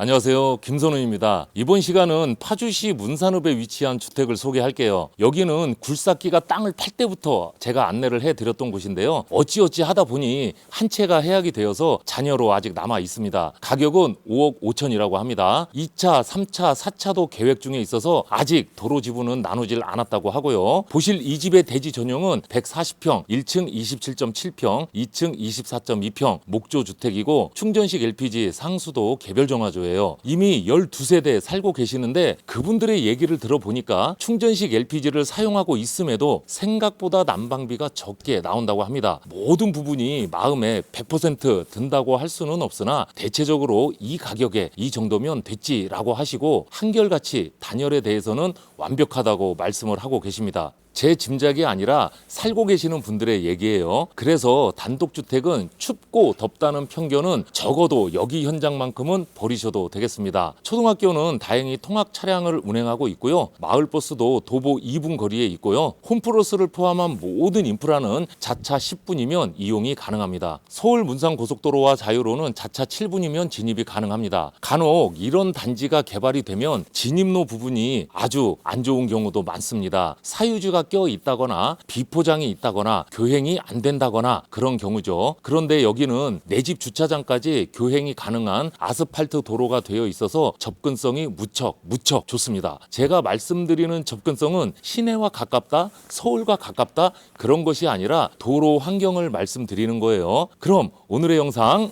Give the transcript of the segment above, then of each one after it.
안녕하세요. 김선우입니다. 이번 시간은 파주시 문산읍에 위치한 주택을 소개할게요. 여기는 굴삭기가 땅을 팔 때부터 제가 안내를 해드렸던 곳인데요. 어찌어찌 하다 보니 한 채가 해약이 되어서 잔여로 아직 남아 있습니다. 가격은 5억 5천이라고 합니다. 2차, 3차, 4차도 계획 중에 있어서 아직 도로 지분은 나누질 않았다고 하고요. 보실 이 집의 대지 전용은 140평, 1층 27.7평, 2층 24.2평 목조 주택이고 충전식 LPG 상수도 개별 정화조예요. 이미 12세대 살고 계시는데 그분들의 얘기를 들어보니까 충전식 LPG를 사용하고 있음에도 생각보다 난방비가 적게 나온다고 합니다. 모든 부분이 마음에 100% 든다고 할 수는 없으나 대체적으로 이 가격에 이 정도면 됐지라고 하시고 한결같이 단열에 대해서는 완벽하다고 말씀을 하고 계십니다. 제 짐작이 아니라 살고 계시는 분들의 얘기예요. 그래서 단독주택은 춥고 덥다는 편견은 적어도 여기 현장만큼은 버리셔도 되겠습니다. 초등학교는 다행히 통학 차량을 운행하고 있고요. 마을버스도 도보 2분 거리에 있고요. 홈플러스를 포함한 모든 인프라는 자차 10분이면 이용이 가능합니다. 서울 문산 고속도로와 자유로는 자차 7분이면 진입이 가능합니다. 간혹 이런 단지가 개발이 되면 진입로 부분이 아주 안 좋은 경우도 많습니다. 사유지가 껴 있다거나 비포장이 있다거나 교행이 안 된다거나 그런 경우죠. 그런데 여기는 내 집 주차장까지 교행이 가능한 아스팔트 도로가 되어 있어서 접근성이 무척 무척 좋습니다. 제가 말씀드리는 접근성은 시내와 가깝다, 서울과 가깝다 그런 것이 아니라 도로 환경을 말씀드리는 거예요. 그럼 오늘의 영상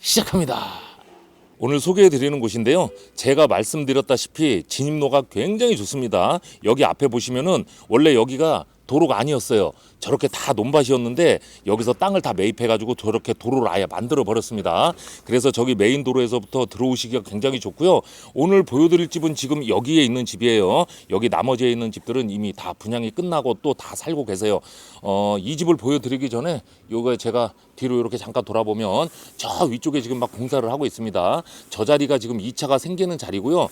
시작합니다. 오늘 소개해 드리는 곳인데요. 제가 말씀드렸다시피 진입로가 굉장히 좋습니다. 여기 앞에 보시면은 원래 여기가 도로가 아니었어요. 저렇게 다 논밭이었는데 여기서 땅을 다 매입해가지고 저렇게 도로를 아예 만들어 버렸습니다. 그래서 저기 메인 도로에서부터 들어오시기가 굉장히 좋고요. 오늘 보여드릴 집은 지금 여기에 있는 집이에요. 여기 나머지에 있는 집들은 이미 다 분양이 끝나고 또 다 살고 계세요. 어, 이 집을 보여드리기 전에 요거 제가 뒤로 이렇게 잠깐 돌아보면 저 위쪽에 지금 막 공사를 하고 있습니다. 저 자리가 지금 2차가 생기는 자리고요.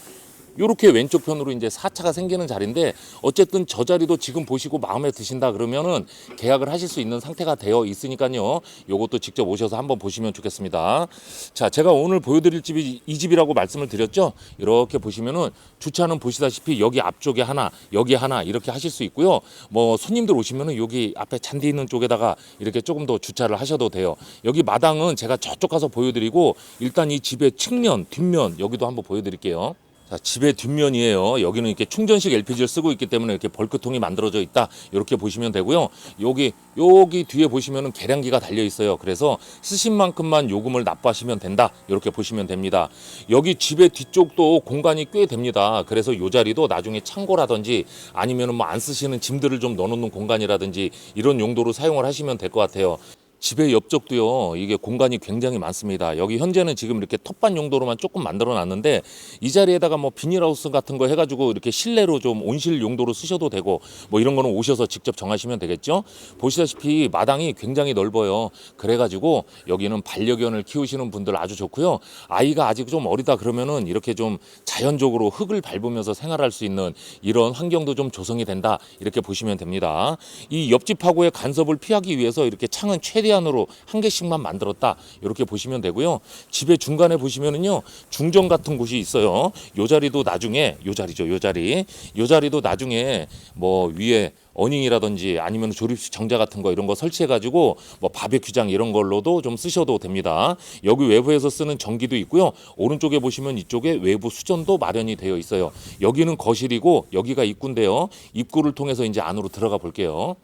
요렇게 왼쪽 편으로 이제 4차가 생기는 자리인데 어쨌든 저 자리도 지금 보시고 마음에 드신다 그러면은 계약을 하실 수 있는 상태가 되어 있으니까요. 요것도 직접 오셔서 한번 보시면 좋겠습니다. 자, 제가 오늘 보여드릴 집이 이 집이라고 말씀을 드렸죠. 이렇게 보시면은 주차는 보시다시피 여기 앞쪽에 하나, 여기 하나 이렇게 하실 수 있고요. 뭐 손님들 오시면은 여기 앞에 잔디 있는 쪽에다가 이렇게 조금 더 주차를 하셔도 돼요. 여기 마당은 제가 저쪽 가서 보여드리고 일단 이 집의 측면, 뒷면 여기도 한번 보여드릴게요. 자, 집의 뒷면이에요. 여기는 이렇게 충전식 LPG를 쓰고 있기 때문에 이렇게 벌크통이 만들어져 있다. 이렇게 보시면 되고요. 여기 여기 뒤에 보시면은 계량기가 달려 있어요. 그래서 쓰신 만큼만 요금을 납부하시면 된다. 이렇게 보시면 됩니다. 여기 집의 뒤쪽도 공간이 꽤 됩니다. 그래서 요 자리도 나중에 창고라든지 아니면은 뭐 안 쓰시는 짐들을 좀 넣어 놓는 공간이라든지 이런 용도로 사용을 하시면 될 것 같아요. 집의 옆쪽도요 이게 공간이 굉장히 많습니다. 여기 현재는 지금 이렇게 텃밭 용도로만 조금 만들어 놨는데 이 자리에다가 뭐 비닐하우스 같은 거 해가지고 이렇게 실내로 좀 온실 용도로 쓰셔도 되고 뭐 이런 거는 오셔서 직접 정하시면 되겠죠? 보시다시피 마당이 굉장히 넓어요. 그래가지고 여기는 반려견을 키우시는 분들 아주 좋고요. 아이가 아직 좀 어리다 그러면은 이렇게 좀 자연적으로 흙을 밟으면서 생활할 수 있는 이런 환경도 좀 조성이 된다 이렇게 보시면 됩니다. 이 옆집하고의 간섭을 피하기 위해서 이렇게 창은 최대한 으로 한 개씩만 만들었다 이렇게 보시면 되고요 집의 중간에 보시면은요 중정 같은 곳이 있어요 요 자리도 나중에 요 자리죠 요 자리 요 자리도 나중에 뭐 위에 어닝이라든지 아니면 조립식 정자 같은 거 이런 거 설치해 가지고 뭐 바베큐장 이런 걸로도 좀 쓰셔도 됩니다. 여기 외부에서 쓰는 전기도 있고요. 오른쪽에 보시면 이쪽에 외부 수전도 마련이 되어 있어요. 여기는 거실이고 여기가 입구인데요. 입구를 통해서 이제 안으로 들어가 볼게요.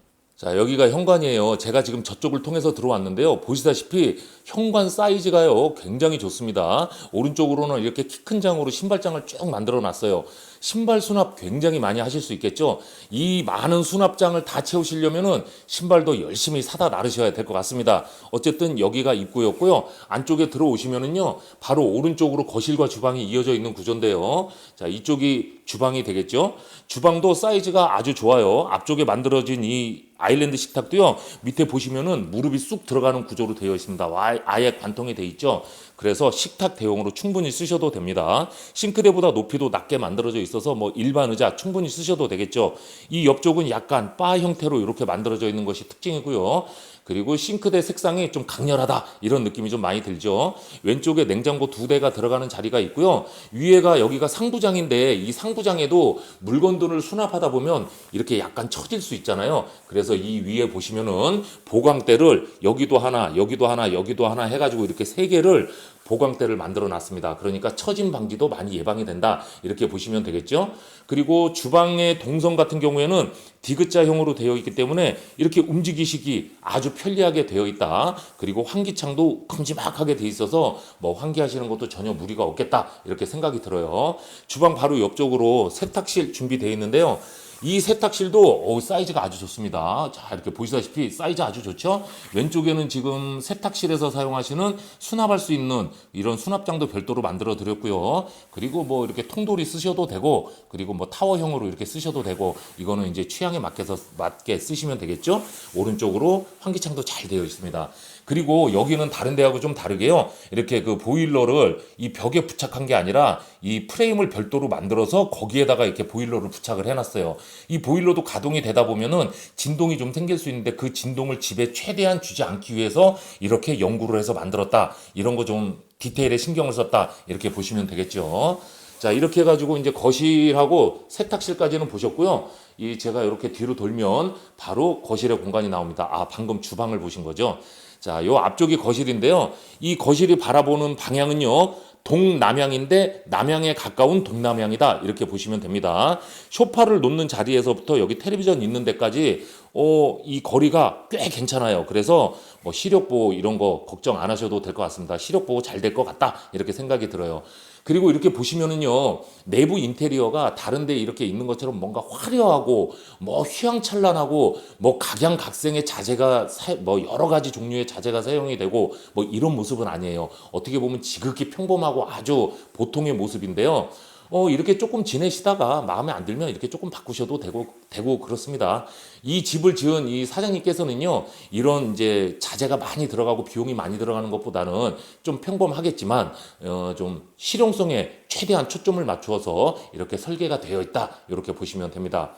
자, 여기가 현관이에요. 제가 지금 저쪽을 통해서 들어왔는데요. 보시다시피 현관 사이즈가요. 굉장히 좋습니다. 오른쪽으로는 이렇게 키 큰 장으로 신발장을 쭉 만들어 놨어요. 신발 수납 굉장히 많이 하실 수 있겠죠. 이 많은 수납장을 다 채우시려면은 신발도 열심히 사다 나르셔야 될 것 같습니다. 어쨌든 여기가 입구였고요. 안쪽에 들어오시면은요. 바로 오른쪽으로 거실과 주방이 이어져 있는 구조인데요. 자, 이쪽이 주방이 되겠죠. 주방도 사이즈가 아주 좋아요. 앞쪽에 만들어진 이 아일랜드 식탁도요. 밑에 보시면은 무릎이 쑥 들어가는 구조로 되어 있습니다. 와- 아예 관통이 돼 있죠. 그래서 식탁 대용으로 충분히 쓰셔도 됩니다. 싱크대보다 높이도 낮게 만들어져 있어요. 있어서 뭐 일반 의자 충분히 쓰셔도 되겠죠. 이 옆쪽은 약간 바 형태로 이렇게 만들어져 있는 것이 특징이고요. 그리고 싱크대 색상이 좀 강렬하다 이런 느낌이 좀 많이 들죠. 왼쪽에 냉장고 두 대가 들어가는 자리가 있고요. 위에가 여기가 상부장인데 이 상부장에도 물건들을 수납하다 보면 이렇게 약간 처질 수 있잖아요. 그래서 이 위에 보시면은 보강대를 여기도 하나, 여기도 하나, 여기도 하나 해가지고 이렇게 세 개를 보강대를 만들어 놨습니다. 그러니까 처짐 방지도 많이 예방이 된다. 이렇게 보시면 되겠죠. 그리고 주방의 동선 같은 경우에는 디귿자형으로 되어 있기 때문에 이렇게 움직이시기 아주 편리하게 되어 있다. 그리고 환기창도 큼지막하게 돼 있어서 뭐 환기하시는 것도 전혀 무리가 없겠다. 이렇게 생각이 들어요. 주방 바로 옆쪽으로 세탁실 준비되어 있는데요. 이 세탁실도 어, 사이즈가 아주 좋습니다. 자, 이렇게 보시다시피 사이즈 아주 좋죠? 왼쪽에는 지금 세탁실에서 사용하시는 수납할 수 있는 이런 수납장도 별도로 만들어 드렸고요. 그리고 뭐 이렇게 통돌이 쓰셔도 되고, 그리고 뭐 타워형으로 이렇게 쓰셔도 되고, 이거는 이제 취향에 맞게서 맞게 쓰시면 되겠죠? 오른쪽으로 환기창도 잘 되어 있습니다. 그리고 여기는 다른 데하고 좀 다르게요. 이렇게 그 보일러를 이 벽에 부착한 게 아니라 이 프레임을 별도로 만들어서 거기에다가 이렇게 보일러를 부착을 해놨어요. 이 보일러도 가동이 되다 보면은 진동이 좀 생길 수 있는데 그 진동을 집에 최대한 주지 않기 위해서 이렇게 연구를 해서 만들었다. 이런 거 좀 디테일에 신경을 썼다. 이렇게 보시면 되겠죠. 자, 이렇게 해가지고 이제 거실하고 세탁실까지는 보셨고요. 이 제가 이렇게 뒤로 돌면 바로 거실의 공간이 나옵니다. 아, 방금 주방을 보신 거죠. 자, 요 앞쪽이 거실인데요. 이 거실이 바라보는 방향은요. 동남향인데 남향에 가까운 동남향이다. 이렇게 보시면 됩니다. 소파를 놓는 자리에서부터 여기 텔레비전 있는 데까지 어, 이 거리가 꽤 괜찮아요. 그래서 뭐 시력 보호 이런 거 걱정 안 하셔도 될 것 같습니다. 시력 보호 잘 될 것 같다. 이렇게 생각이 들어요. 그리고 이렇게 보시면은요, 내부 인테리어가 다른데 이렇게 있는 것처럼 뭔가 화려하고, 뭐 휘황찬란하고, 뭐 각양각색의 자재가, 사, 뭐 여러 가지 종류의 자재가 사용이 되고, 뭐 이런 모습은 아니에요. 어떻게 보면 지극히 평범하고 아주 보통의 모습인데요. 어, 이렇게 조금 지내시다가 마음에 안 들면 이렇게 조금 바꾸셔도 되고, 되고 그렇습니다. 이 집을 지은 이 사장님께서는요, 이런 이제 자재가 많이 들어가고 비용이 많이 들어가는 것보다는 좀 평범하겠지만, 어, 좀 실용성에 최대한 초점을 맞추어서 이렇게 설계가 되어 있다. 이렇게 보시면 됩니다.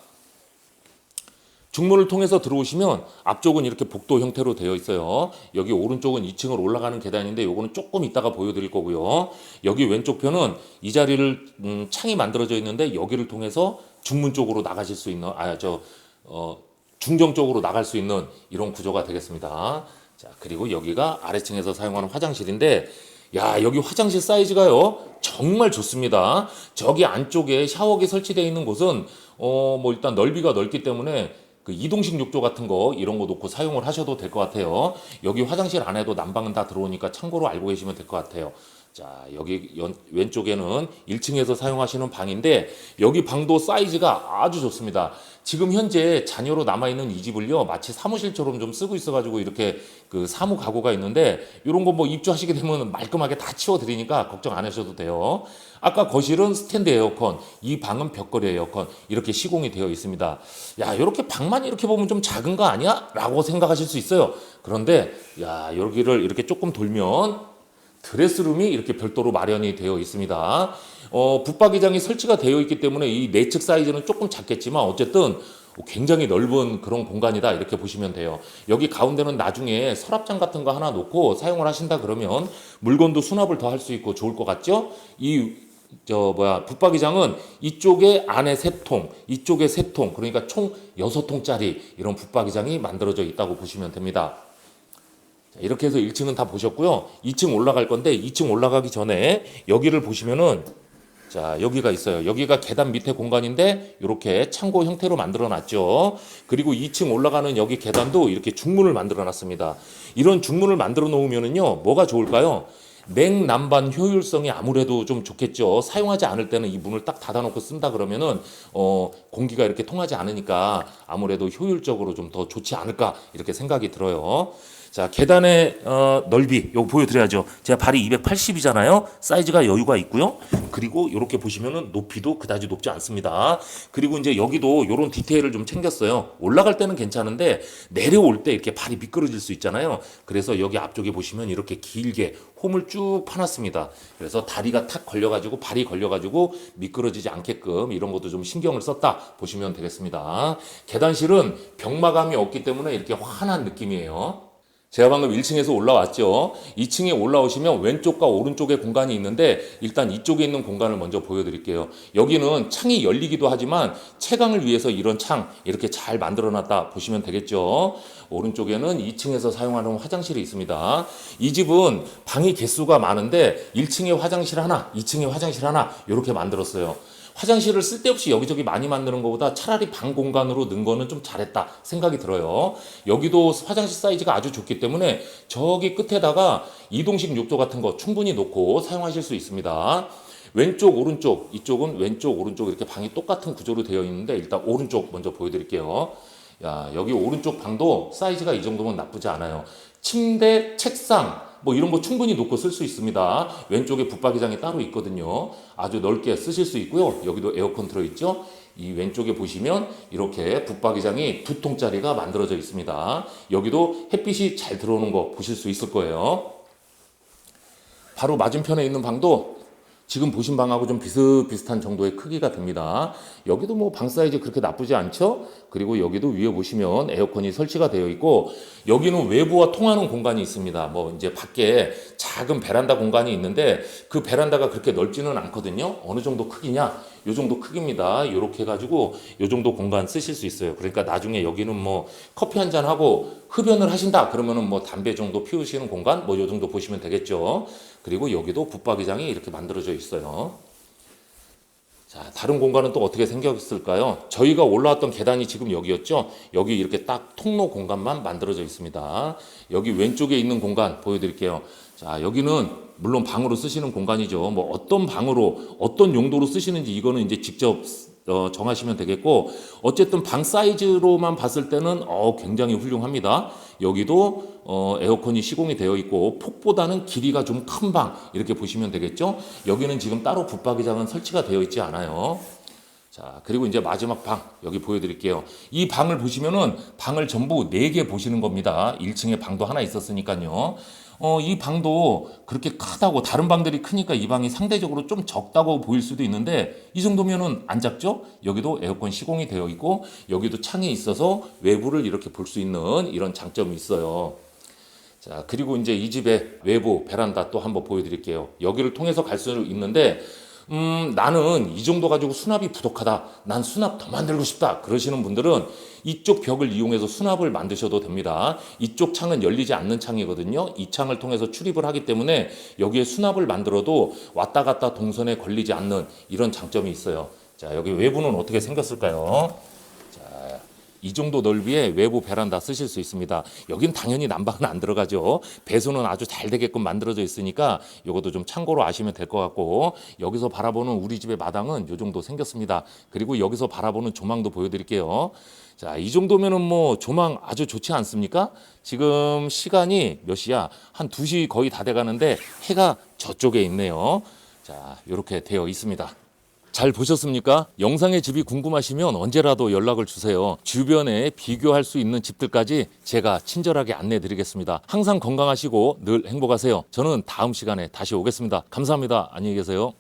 중문을 통해서 들어오시면 앞쪽은 이렇게 복도 형태로 되어 있어요. 여기 오른쪽은 2층을 올라가는 계단인데 요거는 조금 이따가 보여드릴 거고요. 여기 왼쪽 편은 이 자리를 음, 창이 만들어져 있는데 여기를 통해서 중문 쪽으로 나가실 수 있는 아저 어, 중정 쪽으로 나갈 수 있는 이런 구조가 되겠습니다. 자 그리고 여기가 아래층에서 사용하는 화장실인데 야 여기 화장실 사이즈가요 정말 좋습니다. 저기 안쪽에 샤워기 설치되어 있는 곳은 어 뭐 일단 넓이가 넓기 때문에 그 이동식 욕조 같은 거 이런 거 놓고 사용을 하셔도 될 것 같아요. 여기 화장실 안에도 난방은 다 들어오니까 참고로 알고 계시면 될 것 같아요. 자, 여기 연- 왼쪽에는 1층에서 사용하시는 방인데 여기 방도 사이즈가 아주 좋습니다. 지금 현재 자녀로 남아있는 이 집을요, 마치 사무실처럼 좀 쓰고 있어가지고 이렇게 그 사무 가구가 있는데 이런 거 뭐 입주하시게 되면 말끔하게 다 치워드리니까 걱정 안 하셔도 돼요. 아까 거실은 스탠드 에어컨, 이 방은 벽걸이 에어컨 이렇게 시공이 되어 있습니다. 야, 이렇게 방만 이렇게 보면 좀 작은 거 아니야? 라고 생각하실 수 있어요. 그런데 야, 여기를 이렇게 조금 돌면 드레스룸이 이렇게 별도로 마련이 되어 있습니다. 어, 붙박이장이 설치가 되어 있기 때문에 이 내측 사이즈는 조금 작겠지만 어쨌든 굉장히 넓은 그런 공간이다 이렇게 보시면 돼요. 여기 가운데는 나중에 서랍장 같은 거 하나 놓고 사용을 하신다 그러면 물건도 수납을 더 할 수 있고 좋을 것 같죠? 이 저 뭐야 붙박이장은 이쪽에 안에 세 통, 이쪽에 세 통, 그러니까 총 여섯 통짜리 이런 붙박이장이 만들어져 있다고 보시면 됩니다. 자, 이렇게 해서 1층은 다 보셨고요. 2층 올라갈 건데 2층 올라가기 전에 여기를 보시면은 자, 여기가 있어요. 여기가 계단 밑에 공간인데 이렇게 창고 형태로 만들어 놨죠. 그리고 2층 올라가는 여기 계단도 이렇게 중문을 만들어 놨습니다. 이런 중문을 만들어 놓으면은요. 뭐가 좋을까요? 냉난방 효율성이 아무래도 좀 좋겠죠. 사용하지 않을 때는 이 문을 딱 닫아놓고 쓴다 그러면은 어 공기가 이렇게 통하지 않으니까 아무래도 효율적으로 좀 더 좋지 않을까 이렇게 생각이 들어요. 자 계단의 어, 넓이 요거 보여드려야죠. 제가 발이 280이잖아요. 사이즈가 여유가 있고요. 그리고 이렇게 보시면은 높이도 그다지 높지 않습니다. 그리고 이제 여기도 이런 디테일을 좀 챙겼어요. 올라갈 때는 괜찮은데 내려올 때 이렇게 발이 미끄러질 수 있잖아요. 그래서 여기 앞쪽에 보시면 이렇게 길게 홈을 쭉 파놨습니다. 그래서 다리가 탁 걸려가지고 발이 걸려가지고 미끄러지지 않게끔 이런 것도 좀 신경을 썼다 보시면 되겠습니다. 계단실은 벽마감이 없기 때문에 이렇게 환한 느낌이에요. 제가 방금 1층에서 올라왔죠. 2층에 올라오시면 왼쪽과 오른쪽에 공간이 있는데 일단 이쪽에 있는 공간을 먼저 보여드릴게요. 여기는 창이 열리기도 하지만 채광을 위해서 이런 창 이렇게 잘 만들어놨다 보시면 되겠죠. 오른쪽에는 2층에서 사용하는 화장실이 있습니다. 이 집은 방이 개수가 많은데 1층에 화장실 하나, 2층에 화장실 하나 이렇게 만들었어요. 화장실을 쓸데없이 여기저기 많이 만드는 것보다 차라리 방 공간으로 넣은 거는 좀 잘했다 생각이 들어요. 여기도 화장실 사이즈가 아주 좋기 때문에 저기 끝에다가 이동식 욕조 같은 거 충분히 놓고 사용하실 수 있습니다. 왼쪽, 오른쪽, 이쪽은 왼쪽, 오른쪽 이렇게 방이 똑같은 구조로 되어 있는데 일단 오른쪽 먼저 보여드릴게요. 야, 여기 오른쪽 방도 사이즈가 이 정도면 나쁘지 않아요. 침대, 책상, 뭐 이런 거 충분히 놓고 쓸 수 있습니다. 왼쪽에 붙박이장이 따로 있거든요. 아주 넓게 쓰실 수 있고요. 여기도 에어컨 들어있죠. 이 왼쪽에 보시면 이렇게 붙박이장이 두 통짜리가 만들어져 있습니다. 여기도 햇빛이 잘 들어오는 거 보실 수 있을 거예요. 바로 맞은편에 있는 방도 지금 보신 방하고 좀 비슷비슷한 정도의 크기가 됩니다. 여기도 뭐 방 사이즈 그렇게 나쁘지 않죠? 그리고 여기도 위에 보시면 에어컨이 설치가 되어 있고 여기는 외부와 통하는 공간이 있습니다. 뭐 이제 밖에 작은 베란다 공간이 있는데 그 베란다가 그렇게 넓지는 않거든요. 어느 정도 크기냐? 요 정도 크기입니다. 요렇게 해가지고 요 정도 공간 쓰실 수 있어요. 그러니까 나중에 여기는 뭐 커피 한 잔 하고 흡연을 하신다 그러면은 뭐 담배 정도 피우시는 공간 뭐 요 정도 보시면 되겠죠. 그리고 여기도 붙박이장이 이렇게 만들어져 있어요. 자, 다른 공간은 또 어떻게 생겼을까요? 저희가 올라왔던 계단이 지금 여기였죠? 여기 이렇게 딱 통로 공간만 만들어져 있습니다. 여기 왼쪽에 있는 공간 보여드릴게요. 자, 여기는 물론 방으로 쓰시는 공간이죠. 뭐 어떤 방으로, 어떤 용도로 쓰시는지 이거는 이제 직접 어, 정하시면 되겠고, 어쨌든 방 사이즈로만 봤을 때는 어, 굉장히 훌륭합니다. 여기도 어, 에어컨이 시공이 되어 있고 폭보다는 길이가 좀 큰 방 이렇게 보시면 되겠죠. 여기는 지금 따로 붙박이장은 설치가 되어 있지 않아요. 자, 그리고 이제 마지막 방 여기 보여드릴게요. 이 방을 보시면은 방을 전부 네개 보시는 겁니다. 1층에 방도 하나 있었으니까요. 어, 이 방도 그렇게 크다고 다른 방들이 크니까 이 방이 상대적으로 좀 적다고 보일 수도 있는데 이 정도면은 안 작죠? 여기도 에어컨 시공이 되어 있고 여기도 창이 있어서 외부를 이렇게 볼 수 있는 이런 장점이 있어요. 자, 그리고 이제 이 집의 외부 베란다 또 한번 보여드릴게요. 여기를 통해서 갈 수 있는데, 음, 나는 이 정도 가지고 수납이 부족하다. 난 수납 더 만들고 싶다. 그러시는 분들은 이쪽 벽을 이용해서 수납을 만드셔도 됩니다. 이쪽 창은 열리지 않는 창이거든요. 이 창을 통해서 출입을 하기 때문에 여기에 수납을 만들어도 왔다 갔다 동선에 걸리지 않는 이런 장점이 있어요. 자, 여기 외부는 어떻게 생겼을까요? 이 정도 넓이의 외부 베란다 쓰실 수 있습니다. 여긴 당연히 난방은 안 들어가죠. 배수는 아주 잘 되게끔 만들어져 있으니까 이것도 좀 참고로 아시면 될 것 같고 여기서 바라보는 우리 집의 마당은 이 정도 생겼습니다. 그리고 여기서 바라보는 조망도 보여드릴게요. 자, 이 정도면은 뭐 조망 아주 좋지 않습니까? 지금 시간이 몇 시야? 한 2시 거의 다 돼 가는데 해가 저쪽에 있네요. 자, 이렇게 되어 있습니다. 잘 보셨습니까? 영상의 집이 궁금하시면 언제라도 연락을 주세요. 주변에 비교할 수 있는 집들까지 제가 친절하게 안내 드리겠습니다. 항상 건강하시고 늘 행복하세요. 저는 다음 시간에 다시 오겠습니다. 감사합니다. 안녕히 계세요.